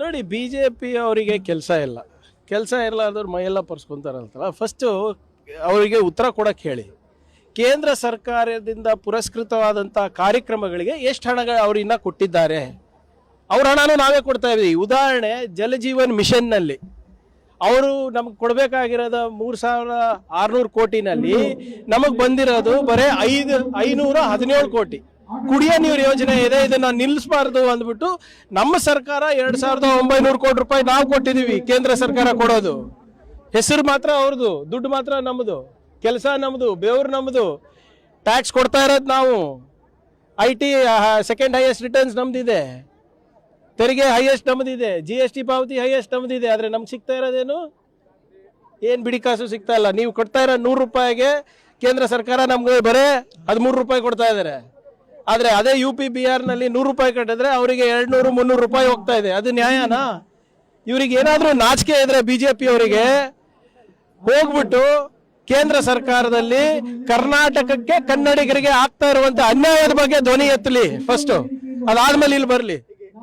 ನೋಡಿ B J P ಅವರಿಗೆ ಕೆಲಸ ಇಲ್ಲ. ಕೆಲಸ ಇರಲಾರ್ದವ್ರು ಮೈಯೆಲ್ಲ ಪರ್ಸ್ಕೊಂತಾರಂತಲ್ಲ ಫಸ್ಟು ಅವರಿಗೆ ಉತ್ತರ ಕೊಡಕ್ಕೆ ಹೇಳಿ. ಕೇಂದ್ರ ಸರ್ಕಾರದಿಂದ ಪುರಸ್ಕೃತವಾದಂಥ ಕಾರ್ಯಕ್ರಮಗಳಿಗೆ ಎಷ್ಟು ಹಣಗಳು ಅವ್ರು ಇನ್ನ ಕೊಟ್ಟಿದ್ದಾರೆ? ಅವ್ರ ಹಣನೂ ನಾವೇ ಕೊಡ್ತಾ ಇದ್ದೀವಿ ಉದಾಹರಣೆ ಜಲಜೀವನ್ ಮಿಷನ್ನಲ್ಲಿ ಅವರು ನಮ್ಗೆ ಕೊಡಬೇಕಾಗಿರೋದು ಮೂರು ಸಾವಿರ ಆರುನೂರು ಕೋಟಿನಲ್ಲಿ. ನಮಗೆ ಬಂದಿರೋದು ಬರೀ ಐದು, ಐನೂರ ಹದಿನೇಳು ಕೋಟಿ. ಕುಡಿಯೋ ನೀರು ಯೋಜನೆ ಇದೆ, ಇದನ್ನ ನಿಲ್ಲಿಸಬಾರ್ದು ಅಂದ್ಬಿಟ್ಟು ನಮ್ಮ ಸರ್ಕಾರ ಎರಡ್ ಸಾವಿರದ ಒಂಬೈನೂರು ಕೋಟಿ ರೂಪಾಯಿ ನಾವು ಕೊಟ್ಟಿದೀವಿ ಕೇಂದ್ರ ಸರ್ಕಾರ ಕೊಡೋದು. ಹೆಸರು ಮಾತ್ರ ಅವ್ರದ್ದು ದುಡ್ಡು ಮಾತ್ರ ನಮ್ಮದು ಕೆಲಸ ನಮ್ಮದು ಬೇವ್ರು ನಮ್ಮದು ಟ್ಯಾಕ್ಸ್ ಕೊಡ್ತಾ ಇರೋದು ನಾವು. I T second highest returns ನಮ್ದಿದೆ. ತೆರಿಗೆ ಹೈಯೆಸ್ಟ್ ನಮ್ಮದಿದೆ ಜಿ ಎಸ್ ಟಿ ಪಾವತಿ ಹೈಯೆಸ್ಟ್ ನಮ್ಮದಿದೆ ಆದರೆ ನಮ್ಗೆ ಸಿಗ್ತಾ ಇರೋದೇನು? ಏನು ಬಿಡಿ ಕಾಸು ಸಿಗ್ತಾ ಇಲ್ಲ. ನೀವು ಕೊಡ್ತಾ ಇರೋ ನೂರು ರೂಪಾಯಿಗೆ ಕೇಂದ್ರ ಸರ್ಕಾರ ನಮ್ಗೆ ಬರೇ ಹದಿಮೂರು ರೂಪಾಯಿ ಕೊಡ್ತಾ ಇದ್ದಾರೆ ಆದರೆ ಅದೇ ಯು ಪಿ ಬಿ ಆರ್ನಲ್ಲಿ ನೂರು ರೂಪಾಯಿ ಕಟ್ಟಿದ್ರೆ ಅವರಿಗೆ ಎರಡು ನೂರು ಮುನ್ನೂರು ರೂಪಾಯಿ ಹೋಗ್ತಾ ಇದೆ. ಅದು ನ್ಯಾಯನಾ? ಇವ್ರಿಗೆ ಏನಾದರೂ ನಾಚಿಕೆ ಇದ್ರೆ ಬಿ ಜೆ ಪಿ ಅವರಿಗೆ ಹೋಗ್ಬಿಟ್ಟು ಕೇಂದ್ರ ಸರ್ಕಾರದಲ್ಲಿ ಕರ್ನಾಟಕಕ್ಕೆ ಕನ್ನಡಿಗರಿಗೆ ಆಗ್ತಾ ಇರುವಂತ ಅನ್ಯಾಯದ ಬಗ್ಗೆ ಧ್ವನಿ ಎತ್ತಲಿ ಫಸ್ಟ್ ಅದಾದ್ಮೇಲೆ ಇಲ್ಲಿ ಬರಲಿ.